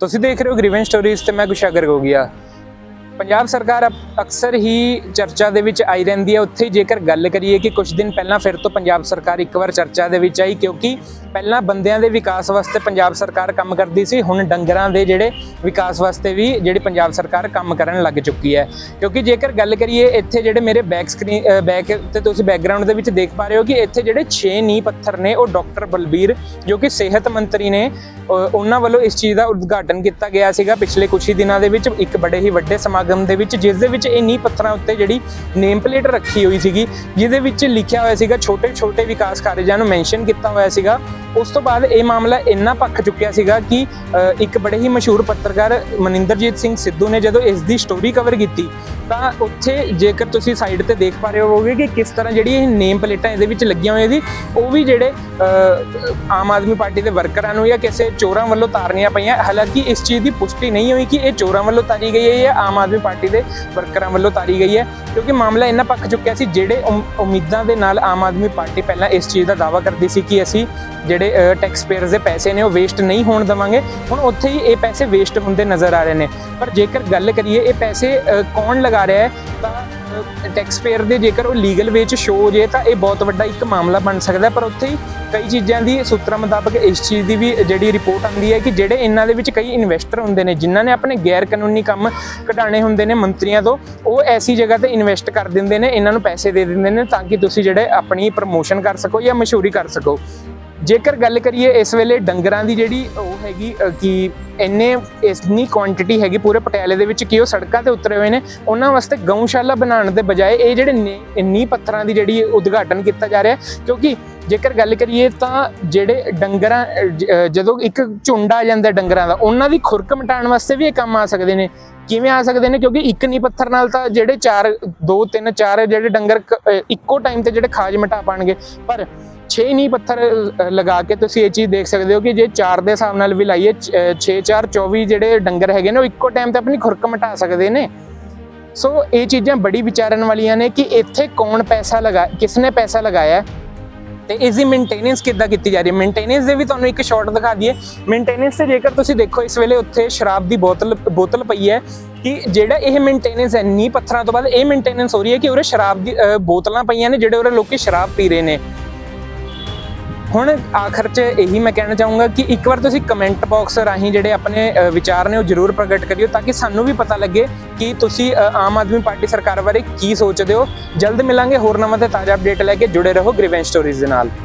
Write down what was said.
ਤੁਸੀਂ ਦੇਖ ਰਹੇ ਹੋ ਗ੍ਰੀਵੈਂਸ ਸਟੋਰੀਜ਼ ਤੇ ਮੈਂ ਕੁਸ਼ਾਗਰ ਗੋਗਿਆ। ਪੰਜਾਬ ਸਰਕਾਰ ਅਪ- ਅਕਸਰ ਹੀ ਚਰਚਾ ਦੇ ਵਿੱਚ ਆਈ ਰਹਿੰਦੀ ਹੈ। ਉੱਥੇ ਜੇਕਰ ਗੱਲ ਕਰੀਏ ਕਿ ਕੁਝ ਦਿਨ ਪਹਿਲਾਂ ਫਿਰ ਤੋਂ ਪੰਜਾਬ ਸਰਕਾਰ ਇੱਕ ਵਾਰ ਚਰਚਾ ਦੇ ਵਿੱਚ ਆਈ, ਕਿਉਂਕਿ ਪਹਿਲਾਂ ਬੰਦਿਆਂ ਦੇ ਵਿਕਾਸ ਵਾਸਤੇ ਪੰਜਾਬ ਸਰਕਾਰ ਕੰਮ ਕਰਦੀ ਸੀ, ਹੁਣ ਡੰਗਰਾਂ ਦੇ ਜਿਹੜੇ ਵਿਕਾਸ ਵਾਸਤੇ ਵੀ ਜਿਹੜੀ ਪੰਜਾਬ ਸਰਕਾਰ ਕੰਮ ਕਰਨ ਲੱਗ ਚੁੱਕੀ ਹੈ। ਕਿਉਂਕਿ ਜੇਕਰ ਗੱਲ ਕਰੀਏ, ਇੱਥੇ ਜਿਹੜੇ ਮੇਰੇ ਬੈਕ ਸਕਰੀਨ ਬੈਕ ਤੇ ਤੁਸੀਂ ਬੈਕਗ੍ਰਾਉਂਡ ਦੇ ਵਿੱਚ ਦੇਖ ਪਾ ਰਹੇ ਹੋ ਕਿ ਇੱਥੇ ਜਿਹੜੇ 6 ਨੀਂਹ ਪੱਥਰ ਨੇ, ਉਹ ਡਾਕਟਰ ਬਲਬੀਰ, ਜੋ ਕਿ ਸਿਹਤ ਮੰਤਰੀ ਨੇ ਉਹਨਾਂ ਵੱਲੋਂ ਇਸ ਚੀਜ਼ ਦਾ ਉਦਘਾਟਨ ਕੀਤਾ ਗਿਆ ਸੀਗਾ। ਪਿਛਲੇ ਕੁਝ ਹੀ ਦਿਨਾਂ ਦੇ ਵਿੱਚ ਇੱਕ ਬੜੇ ਹੀ ਵੱਡੇ ਸਮਾਗਮ ਦੇ ਵਿੱਚ ਜਿਸ ਦੇ ਵਿੱਚ ਇਹ ਨੀਂਹ ਪੱਥਰਾਂ ਉੱਤੇ ਜਿਹੜੀ ਨੇਮ ਪਲੇਟ ਰੱਖੀ ਹੋਈ ਸੀਗੀ, ਜਿਹਦੇ ਵਿੱਚ ਲਿਖਿਆ ਹੋਇਆ ਸੀਗਾ ਛੋਟੇ ਛੋਟੇ ਵਿਕਾਸ ਕਾਰਜਾਂ ਨੂੰ ਮੈਂਸ਼ਨ ਕੀਤਾ ਹੋਇਆ ਸੀਗਾ। ਉਸ ਤੋਂ ਬਾਅਦ ਇਹ ਮਾਮਲਾ ਇੰਨਾ ਪੱਕ ਚੁੱਕਿਆ ਸੀਗਾ ਕਿ ਇੱਕ ਬੜੇ ਹੀ ਮਸ਼ਹੂਰ ਪੱਤਰਕਾਰ ਮਨਿੰਦਰਜੀਤ ਸਿੰਘ ਸਿੱਧੂ ਨੇ ਜਦੋਂ ਇਸ ਦੀ ਸਟੋਰੀ ਕਵਰ ਕੀਤੀ ਤਾਂ ਉੱਥੇ ਜੇਕਰ ਤੁਸੀਂ ਸਾਈਡ ਤੇ ਦੇਖ ਪਾ ਰਹੇ ਹੋਵੋਗੇ ਕਿ ਕਿਸ ਤਰ੍ਹਾਂ ਜਿਹੜੀ ਇਹ ਨੇਮ ਪਲੇਟਾਂ ਇਹਦੇ ਵਿੱਚ ਲੱਗੀਆਂ ਹੋਈਆਂ ਸੀ, ਉਹ ਵੀ ਜਿਹੜੇ ਆਮ ਆਦਮੀ ਪਾਰਟੀ ਦੇ ਵਰਕਰਾਂ ਨੂੰ ਜਾਂ ਕਿਸੇ ਚੋਰਾਂ ਵੱਲੋਂ ਤਾਰਨੀਆਂ ਪਈਆਂ। ਹਾਲਾਂਕਿ ਇਸ ਚੀਜ਼ ਦੀ ਪੁਸ਼ਟੀ ਨਹੀਂ ਹੋਈ ਕਿ ਇਹ ਚੋਰਾਂ ਵੱਲੋਂ ਤਾਰੀ ਗਈ ਹੈ ਜਾਂ ਆਮ ਆਦਮੀ ਪਾਰਟੀ ਦੇ ਵਰਕਰਾਂ ਵੱਲੋਂ ਤਾਰੀ ਗਈ ਹੈ, ਕਿਉਂਕਿ ਮਾਮਲਾ ਇੰਨਾ ਪੱਕ ਚੁੱਕਿਆ ਸੀ, ਜਿਹੜੇ ਉਮ- ਉਮੀਦਾਂ ਦੇ ਨਾਲ ਆਮ ਆਦਮੀ ਪਾਰਟੀ ਪਹਿਲਾਂ ਇਸ ਚੀਜ਼ ਦਾ ਦਾਅਵਾ ਕਰਦੀ ਸੀ ਕਿ ਅਸੀਂ ਜਿਹੜੇ ਟੈਕਸ ਪੇਅਰਸ ਦੇ ਪੈਸੇ ਨੇ ਉਹ ਵੇਸਟ ਨਹੀਂ ਹੋਣ ਦੇਵਾਂਗੇ। ਹੁਣ ਉੱਥੇ ਹੀ ਇਹ ਪੈਸੇ ਵੇਸਟ ਹੁੰਦੇ ਨਜ਼ਰ ਆ ਰਹੇ ਨੇ। ਪਰ ਜੇਕਰ ਗੱਲ ਕਰੀਏ, ਇਹ ਪੈਸੇ ਕੌਣ ਲਗਾ ਰਿਹਾ ਹੈ, ਤਾਂ ਟੈਕਸ ਪੇਅਰ ਦੇ ਜੇਕਰ ਉਹ ਲੀਗਲ ਵੇ ਚ ਸ਼ੋ ਹੋ ਜੇ ਤਾਂ ਇਹ ਬਹੁਤ ਵੱਡਾ ਇੱਕ ਮਾਮਲਾ ਬਣ ਸਕਦਾ ਪਰ ਉੱਥੇ ਕਈ ਚੀਜ਼ਾਂ ਦੀ ਸੂਤਰਾਂ ਮੁਤਾਬਕ ਇਸ ਚੀਜ਼ ਦੀ ਵੀ ਜਿਹੜੀ ਰਿਪੋਰਟ ਆਉਂਦੀ ਹੈ ਕਿ ਜਿਹੜੇ ਇਹਨਾਂ ਦੇ ਵਿੱਚ ਕਈ ਇਨਵੈਸਟਰ ਹੁੰਦੇ ਨੇ, ਜਿਨ੍ਹਾਂ ਨੇ ਆਪਣੇ ਗੈਰ ਕਾਨੂੰਨੀ ਕੰਮ ਘਟਾਣੇ ਹੁੰਦੇ ਨੇ ਮੰਤਰੀਆਂ ਤੋਂ, ਉਹ ਐਸੀ ਜਗ੍ਹਾ ਤੇ ਇਨਵੈਸਟ ਕਰ ਦਿੰਦੇ ਨੇ, ਇਹਨਾਂ ਨੂੰ ਪੈਸੇ ਦੇ ਦਿੰਦੇ ਨੇ ਤਾਂ ਕਿ ਤੁਸੀਂ ਜਿਹੜੇ ਆਪਣੀ ਪ੍ਰਮੋਸ਼ਨ ਕਰ ਸਕੋ ਜਾਂ ਮਸ਼ਹੂਰੀ ਕਰ ਸਕੋ। ਜੇਕਰ ਗੱਲ ਕਰੀਏ ਇਸ ਵੇਲੇ ਡੰਗਰਾਂ ਦੀ ਜਿਹੜੀ ਉਹ ਹੈਗੀ ਕਿ ਇੰਨੇ ਇਸਨੀ ਕੁਆਂਟੀਟੀ ਹੈਗੀ ਪੂਰੇ ਪਟਿਆਲੇ ਦੇ ਵਿੱਚ ਕਿ ਉਹ ਸੜਕਾਂ ਤੇ ਉਤਰੇ ਹੋਏ ਨੇ, ਉਹਨਾਂ ਵਾਸਤੇ ਗਊਸ਼ਾਲਾ ਬਣਾਉਣ ਦੇ ਬਜਾਏ ਇਹ ਜਿਹੜੇ ਨੀ- ਨੀਂਹ ਪੱਥਰਾਂ ਦੀ ਜਿਹੜੀ ਉਦਘਾਟਨ ਕੀਤਾ ਜਾ ਰਿਹਾ ਕਿਉਂਕਿ ਜੇਕਰ ਗੱਲ ਕਰੀਏ ਤਾਂ ਜਿਹੜੇ ਡੰਗਰਾਂ ਜਦੋਂ ਇੱਕ ਝੁੰਡ ਆ ਜਾਂਦਾ ਡੰਗਰਾਂ ਦਾ, ਉਹਨਾਂ ਦੀ ਖੁਰਕ ਮਿਟਾਉਣ ਵਾਸਤੇ ਵੀ ਇਹ ਕੰਮ ਆ ਸਕਦੇ ਨੇ। ਕਿਵੇਂ ਆ ਸਕਦੇ ਨੇ? ਕਿਉਂਕਿ ਇੱਕ ਨੀ ਪੱਥਰ ਨਾਲ ਤਾਂ ਜਿਹੜੇ 4 2 3 4 ਜਿਹੜੇ ਡੰਗਰ ਇੱਕੋ ਟਾਈਮ ਤੇ ਜਿਹੜੇ ਖਾਜ ਮਿਟਾ ਪਾਣਗੇ। ਪਰ 6 ਨੀ ਪੱਥਰ ਲਗਾ ਕੇ ਤੁਸੀਂ ਇਹ ਚੀਜ਼ ਦੇਖ ਸਕਦੇ ਹੋ ਕਿ ਜੇ 4 ਦੇ ਹਿਸਾਬ ਨਾਲ ਵੀ ਲਾਈਏ 6 4 24 ਜਿਹੜੇ ਡੰਗਰ ਹੈਗੇ ਨੇ, ਉਹ ਇੱਕੋ ਟਾਈਮ ਤੇ ਆਪਣੀ ਖੁਰਕ ਮਿਟਾ ਸਕਦੇ ਨੇ। ਸੋ ਇਹ ਚੀਜ਼ਾਂ ਬੜੀ ਵਿਚਾਰਨ ਵਾਲੀਆਂ ਨੇ ਕਿ ਇੱਥੇ ਕੌਣ ਪੈਸਾ ਲਗਾ, ਕਿਸਨੇ ਪੈਸਾ ਲਗਾਇਆ ਹੈ? ਤੇ ਇਸ ਦੀ ਮੇਨਟੇਨੈਂਸ ਕਿੱਦਾਂ ਕੀਤੀ ਜਾ ਰਹੀ ਹੈ? ਮੇਨਟੇਨੈਂਸ ਦੇ ਵੀ ਤੁਹਾਨੂੰ ਇੱਕ ਸ਼ਾਰਟ ਦਿਖਾ ਦਈਏ। ਮੇਨਟੇਨੈਂਸ ਤੇ ਜੇਕਰ ਤੁਸੀਂ ਦੇਖੋ, ਇਸ ਵੇਲੇ ਉੱਥੇ ਸ਼ਰਾਬ ਦੀ ਬੋਤਲ ਬੋਤਲ ਪਈ ਹੈ ਕਿ ਜਿਹੜਾ ਇਹ ਮੇਨਟੇਨੈਂਸ ਹੈ ਨੀ ਪੱਥਰਾਂ ਤੋਂ ਬਾਅਦ ਇਹ ਮੇਨਟੇਨੈਂਸ ਹੋ ਰਹੀ ਹੈ ਕਿ ਉਰੇ ਸ਼ਰਾਬ ਦੀ ਬੋਤਲਾਂ ਪਈਆਂ ਨੇ ਜਿਹੜੇ ਉਰੇ ਲੋਕੀ ਸ਼ਰਾਬ ਪੀ ਰਹੇ ਨੇ। ਹੁਣ ਆਖਰ 'ਚ ਇਹੀ ਮੈਂ ਕਹਿਣਾ ਚਾਹੂੰਗਾ ਕਿ ਇੱਕ ਵਾਰ ਤੁਸੀਂ ਕਮੈਂਟ ਬਾਕਸ ਰਾਹੀਂ ਜਿਹੜੇ ਆਪਣੇ ਵਿਚਾਰ ਨੇ ਉਹ ਜ਼ਰੂਰ ਪ੍ਰਗਟ ਕਰਿਓ ਤਾਂ ਕਿ ਸਾਨੂੰ ਵੀ ਪਤਾ ਲੱਗੇ ਕਿ ਤੁਸੀਂ ਆਮ ਆਦਮੀ ਪਾਰਟੀ ਸਰਕਾਰ ਬਾਰੇ ਕੀ ਸੋਚਦੇ ਹੋ। ਜਲਦ ਮਿਲਾਂਗੇ ਹੋਰ ਨਵਾਂ ਤੇ ਤਾਜ਼ਾ ਅਪਡੇਟ ਲੈ ਕੇ ਜੁੜੇ ਰਹੋ ਗ੍ਰੀਵੈਂਸ ਸਟੋਰੀਜ਼ ਦੇ ਨਾਲ।